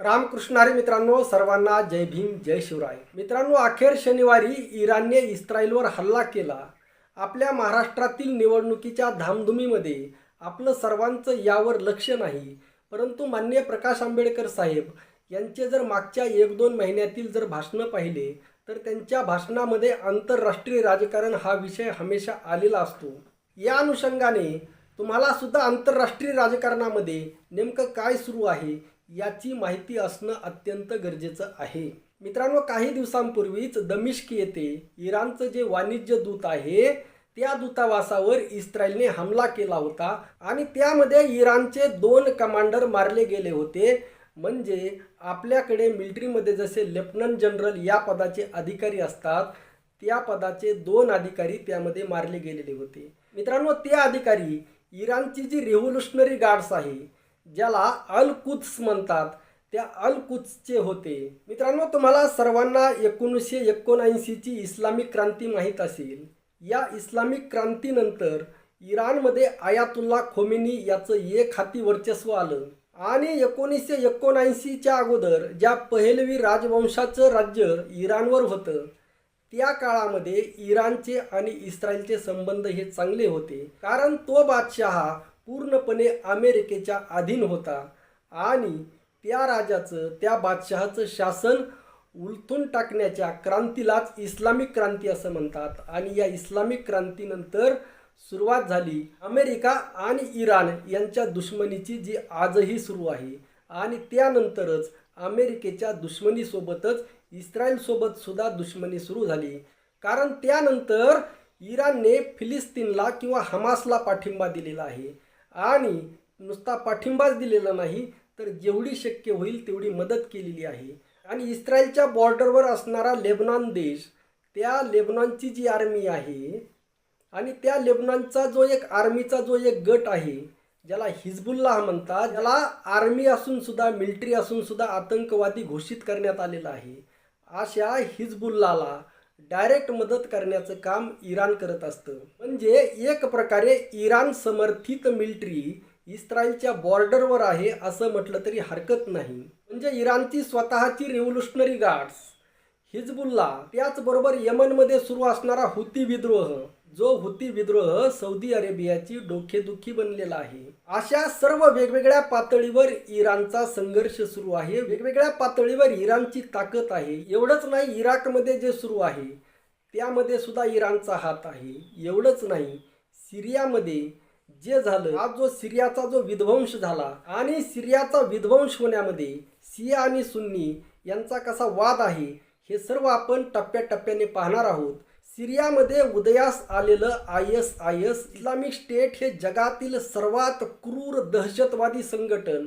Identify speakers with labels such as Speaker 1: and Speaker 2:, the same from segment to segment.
Speaker 1: रामकृष्णारी मित्रांनो सर्वांना जय भीम जय शिवराय. मित्रांनो अखेर शनिवारी इराणने इस्रायलवर हल्ला केला. आपल्या महाराष्ट्रातील निवडणुकीच्या धामधुमीमध्ये आपलं सर्वांचं यावर लक्ष नाही. परंतु मान्य प्रकाश आंबेडकर साहेब यांचे जर मागच्या एक दोन महिन्यातील जर भाषणं पाहिले तर त्यांच्या भाषणामध्ये आंतरराष्ट्रीय राजकारण हा विषय हमेशा आलेला असतो. या अनुषंगाने तुम्हाला सुद्धा आंतरराष्ट्रीय राजकारणामध्ये नेमकं काय सुरू आहे याची माहिती असणं अत्यंत गरजेचं आहे. मित्रांनो काही दिवसांपूर्वीच दमिश्क येथे इराणचं जे वाणिज्य दूत आहे त्या दूतावासावर इस्रायलने हमला केला होता आणि त्यामध्ये इराणचे दोन कमांडर मारले गेले होते. म्हणजे आपल्याकडे मिलिटरीमध्ये जसे लेफ्टनंट जनरल या पदाचे अधिकारी असतात त्या पदाचे दोन अधिकारी त्यामध्ये मारले गेलेले होते. मित्रांनो ते अधिकारी इराणची जी रिव्होल्युशनरी गार्ड्स आहे ज्याला अलकुद्स म्हणतात त्या अल कुद्सचे होते. मित्रांनो तुम्हाला सर्वांना एकोणीसशे एकोणऐंशीची इस्लामिक क्रांती माहीत असेल. या इस्लामिक क्रांतीनंतर इराणमध्ये आयातुल्ला खोमिनी याचं एक हाती वर्चस्व आलं. आणि एकोणीसशे एकोणऐंशीच्या अगोदर ज्या पहिलवी राजवंशाचं राज्य इराणवर होतं त्या काळामध्ये इराणचे आणि इस्रायलचे संबंध हे चांगले होते. कारण तो बादशहा पूर्णपणे अमेरिकेच्या अधीन होता आणि त्या राजाचं त्या बादशहाचं शासन उलथून टाकण्याच्या क्रांतीलाच इस्लामिक क्रांती असं म्हणतात. आणि या इस्लामिक क्रांतीनंतर सुरुवात झाली अमेरिका आणि इराण यांच्या दुश्मनीची जी आजही सुरू आहे. आणि त्यानंतरच अमेरिकेच्या दुश्मनीसोबतच इस्रायलसोबत सुद्धा दुश्मनी सुरू झाली. कारण त्यानंतर इराणने फिलिस्तीनला किंवा हमासला पाठिंबा दिलेला आहे. आणि नुसता पाठिंबाच दिलेला नाही तर जेवढी शक्य होईल तेवढी मदत केलेली आहे. आणि इस्रायलच्या बॉर्डरवर असणारा लेबनॉन देश त्या लेबनॉनची जी आर्मी आहे आणि त्या लेबनॉनचा जो एक आर्मीचा जो एक गट आहे ज्याला हिजबुल्लाह म्हणतात ज्याला आर्मी असून सुद्धा मिलिटरी असून सुद्धा आतंकवादी घोषित करण्यात आलेला आहे अशा हिजबुल्लाला डायरेक्ट मदत करण्याचं काम इराण करत असतं. म्हणजे एक प्रकारे इराण समर्थित मिलिटरी इस्रायलच्या बॉर्डरवर आहे असं म्हटलं तरी हरकत नाही. म्हणजे इराणची स्वतःची रिव्होल्युशनरी गार्ड्स हिजबुल्ला त्याचबरोबर यमनमध्ये सुरू असणारा हुती विद्रोह जो हुती विद्रोह सौदी अरेबियाची डोकेदुखी बनलेला आहे. अशा सर्व वेगवेगळ्या पातळीवर इराणचा संघर्ष सुरू आहे. वेगवेगळ्या पातळीवर इराणची ताकद आहे. एवढंच नाही इराकमध्ये जे सुरू आहे त्यामध्ये सुद्धा इराणचा हात आहे. एवढंच नाही सिरियामध्ये जे झालं आज जो सिरियाचा जो विध्वंस झाला आणि सिरियाचा विध्वंस होण्यामध्ये सिया आणि सुन्नी यांचा कसा वाद आहे हे सर्व आपण टप्प्याटप्प्याने पाहणार आहोत. सिरियामध्ये उदयास आलेलं I S I S Islamic State हे जगातील सर्वात क्रूर दहशतवादी संघटन.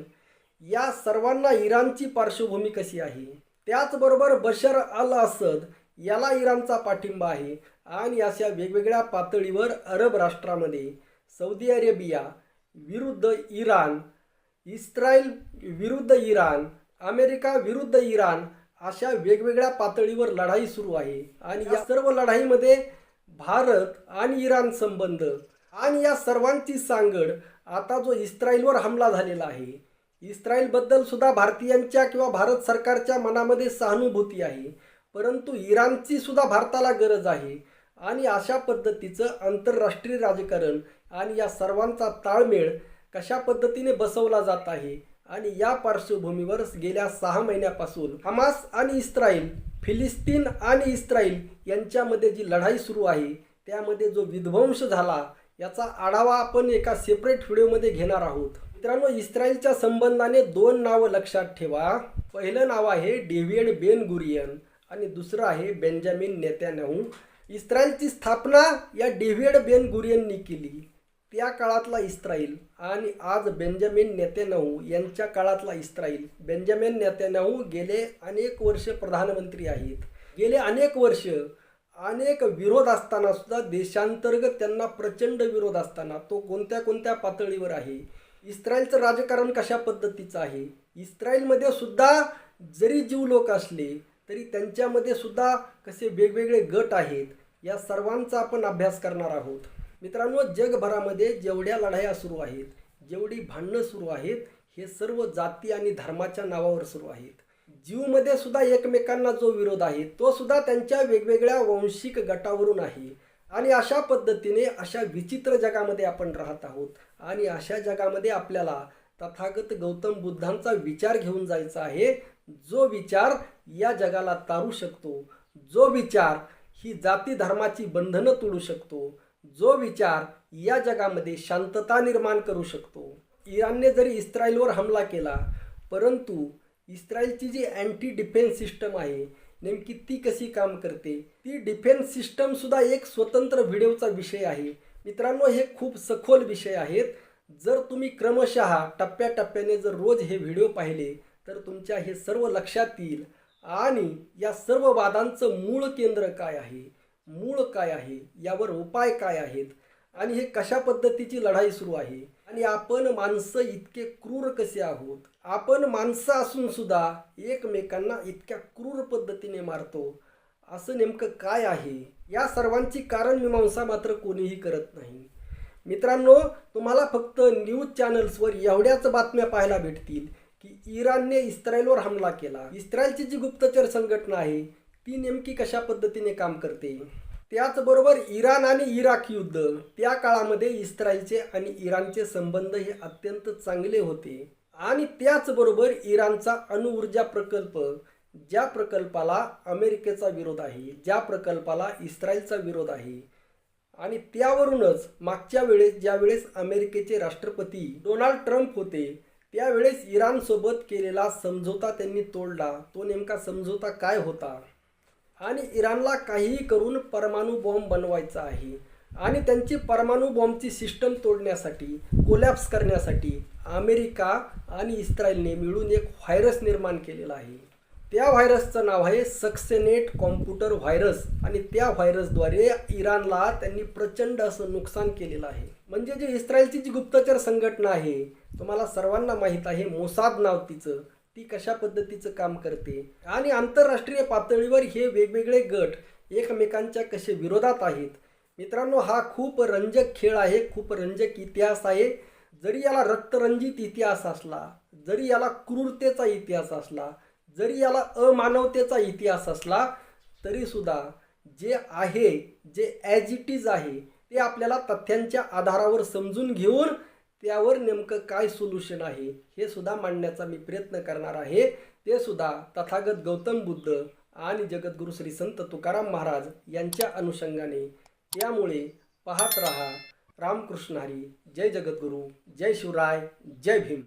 Speaker 1: या सर्वांना इराणची पार्श्वभूमी कशी आहे? त्याचबरोबर बशर अल असद याला इराणचा पाठिंबा आहे आणि अशा वेगवेगळ्या पातळीवर अरब राष्ट्रामध्ये सौदी अरेबिया विरुद्ध इराण इस्रायल विरुद्ध इराण अमेरिका विरुद्ध इराण अशा वेगवेगळ्या पातळीवर लढाई सुरू आहे. आणि या सर्व लढाईमध्ये भारत आणि इराण संबंध आणि या सर्वांची सांगड आता जो इस्रायलवर हमला झालेला आहे. इस्रायलबद्दल सुद्धा भारतीयांच्या किंवा भारत सरकारच्या मनामध्ये सहानुभूती आहे. परंतु इराणची सुद्धा भारताला गरज आहे. आणि अशा पद्धतीचं आंतरराष्ट्रीय राजकारण आणि या सर्वांचा ताळमेळ कशा पद्धतीने बसवला जात आहे आणि या पार्श्वभूमीवर गेल्या सहा महिन्यापासून हमास आणि इस्रायल फिलिस्तीन आणि इस्रायल यांच्यामध्ये जी लढाई सुरू आहे त्यामध्ये जो विध्वंस झाला याचा आढावा आपण एका सेपरेट व्हिडिओमध्ये घेणार आहोत. मित्रांनो इस्रायलच्या संबंधाने दोन नावं लक्षात ठेवा. पहिलं नाव आहे डेव्हिड बेन गुरियन आणि दुसरं आहे बेंजामिन नेत्यानहू इस्रायलची स्थापना या डेव्हिड बेन गुरियननी केली. त्या काळातला इस्रायल आणि आज बेंजामिन नेतेनहू यांच्या काळातला इस्रायल बेंजामिन नेत्यानहू गेले अनेक वर्ष प्रधानमंत्री आहेत. गेले अनेक वर्ष अनेक विरोध असताना सुद्धा देशांतर्गत त्यांना प्रचंड विरोध असताना तो कोणत्या कोणत्या पातळीवर आहे? इस्रायलचं राजकारण कशा पद्धतीचं आहे? इस्रायलमध्ये सुद्धा जरी जीव लोक असले तरी त्यांच्यामध्ये सुद्धा कसे वेगवेगळे गट आहेत या सर्वांचा आपण अभ्यास करणार आहोत. मित्रांनो जगभरामध्ये जेवढ्या लढाया सुरू आहेत जेवढी भांडणं सुरू आहेत हे सर्व जाती आणि धर्माच्या नावावर सुरू आहेत. जीवमध्ये सुद्धा एकमेकांना जो विरोध आहे तो सुद्धा त्यांच्या वेगवेगळ्या वांशिक गटावरून आहे. आणि अशा पद्धतीने अशा विचित्र जगामध्ये आपण राहत आहोत. आणि अशा जगामध्ये आपल्याला तथागत गौतम बुद्धांचा विचार घेऊन जायचा आहे. जो विचार या जगाला तारू शकतो जो विचार ही जाती धर्माची बंधनं तोडू शकतो जो विचार या जगामध्ये शांतता निर्माण करू शकतो. इराणने जरी इस्रायलवर हमला केला परंतु इस्रायलची जी अँटी डिफेन्स सिस्टम आहे नेमकी ती कशी काम करते? ती डिफेन्स सिस्टमसुद्धा एक स्वतंत्र व्हिडिओचा विषय आहे. मित्रांनो हे खूप सखोल विषय आहेत. जर तुम्ही क्रमशः टप्प्याटप्प्याने जर रोज हे व्हिडिओ पाहिले तर तुमच्या हे सर्व लक्षात येईल. आणि या सर्व वादांचं मूळ केंद्र काय आहे? मूळ काय आहे? यावर उपाय काय आहेत? आणि हे कशा पद्धतीची लढाई सुरू आहे? आणि आपण माणसं इतके क्रूर कसे आहोत? आपण माणसं असून सुद्धा एकमेकांना इतक्या क्रूर पद्धतीने मारतो. असं नेमकं काय आहे? या सर्वांची कारण मीमांसा मात्र कोणीही करत नाही. मित्रांनो तुम्हाला फक्त न्यूज चॅनल्सवर एवढ्याच बातम्या पाहायला भेटतील की इराणने इस्रायलवर हमला केला. इस्रायलची जी गुप्तचर संघटना आहे ती नेमकी कशा पद्धतीने काम करते? त्याचबरोबर इराण आणि इराक युद्ध त्या काळामध्ये इस्रायलचे आणि इराणचे संबंध हे अत्यंत चांगले होते. आणि त्याचबरोबर इराणचा अणुऊर्जा प्रकल्प ज्या प्रकल्पाला अमेरिकेचा विरोध आहे ज्या प्रकल्पाला इस्रायलचा विरोध आहे. आणि त्यावरूनच मागच्या वेळेस ज्यावेळेस अमेरिकेचे राष्ट्रपती डोनाल्ड ट्रम्प होते त्यावेळेस इराणसोबत केलेला समझोता त्यांनी तोडला. तो नेमका समझोता काय होता? आणि इराणला काहीही करून परमाणू बॉम्ब बनवायचा आहे. आणि त्यांची परमाणू बॉम्बची सिस्टम तोडण्यासाठी कोलॅप्स करण्यासाठी अमेरिका आणि इस्रायलने मिळून एक व्हायरस निर्माण केलेला आहे. त्या व्हायरसचं नाव आहे सक्सेनेट कॉम्प्युटर व्हायरस आणि त्या व्हायरसद्वारे इराणला त्यांनी प्रचंड असं नुकसान केलेलं आहे. म्हणजे जे इस्रायलची जी गुप्तचर संघटना आहे तुम्हाला सर्वांना माहीत आहे मोसाद नाव तिचं. ती कशा पद्धतीचं काम करते? आणि आंतरराष्ट्रीय पातळीवर हे वेगवेगळे गट एकमेकांच्या कसे विरोधात आहेत? मित्रांनो हा खूप रंजक खेळ आहे खूप रंजक इतिहास आहे. जरी याला रक्तरंजित इतिहास असला जरी याला क्रूरतेचा इतिहास असला जरी याला अमानवतेचा इतिहास असला तरीसुद्धा जे आहे जे ॲज इट इज आहे ते आपल्याला तथ्यांच्या आधारावर समजून घेऊन त्यावर नेमकं काय सोल्युशन आहे हे सुद्धा मांडण्याचा मी प्रयत्न करणार आहे. ते सुद्धा तथागत गौतम बुद्ध आणि जगद्गुरू श्री संत तुकाराम महाराज यांच्या अनुषंगाने. त्यामुळे पाहत रहा. रामकृष्ण हरी. जय जगद्गुरू. जय शिवराय. जय भीम.